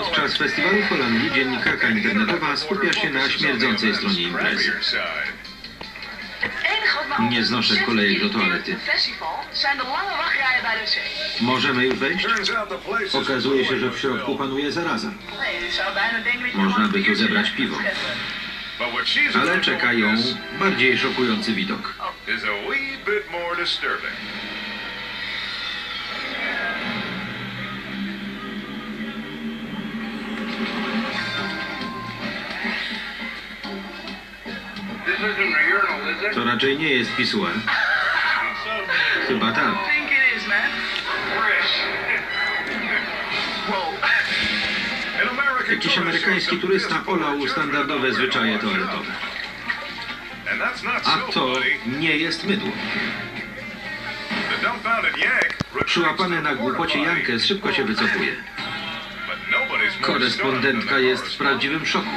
Podczas festiwalu w Holandii dziennikarka internetowa skupia się na śmierdzącej stronie imprezy. Nie znoszę kolejek do toalety. Możemy już wejść? Okazuje się, że w środku panuje zaraza. Można by tu zebrać piwo. Ale czeka ją bardziej szokujący widok. To raczej nie jest pisuar. Chyba tak. Jakiś amerykański turysta olał standardowe zwyczaje toaletowe. A to nie jest mydło. Przyłapany na głupocie Jankes szybko się wycofuje. Korespondentka jest w prawdziwym szoku.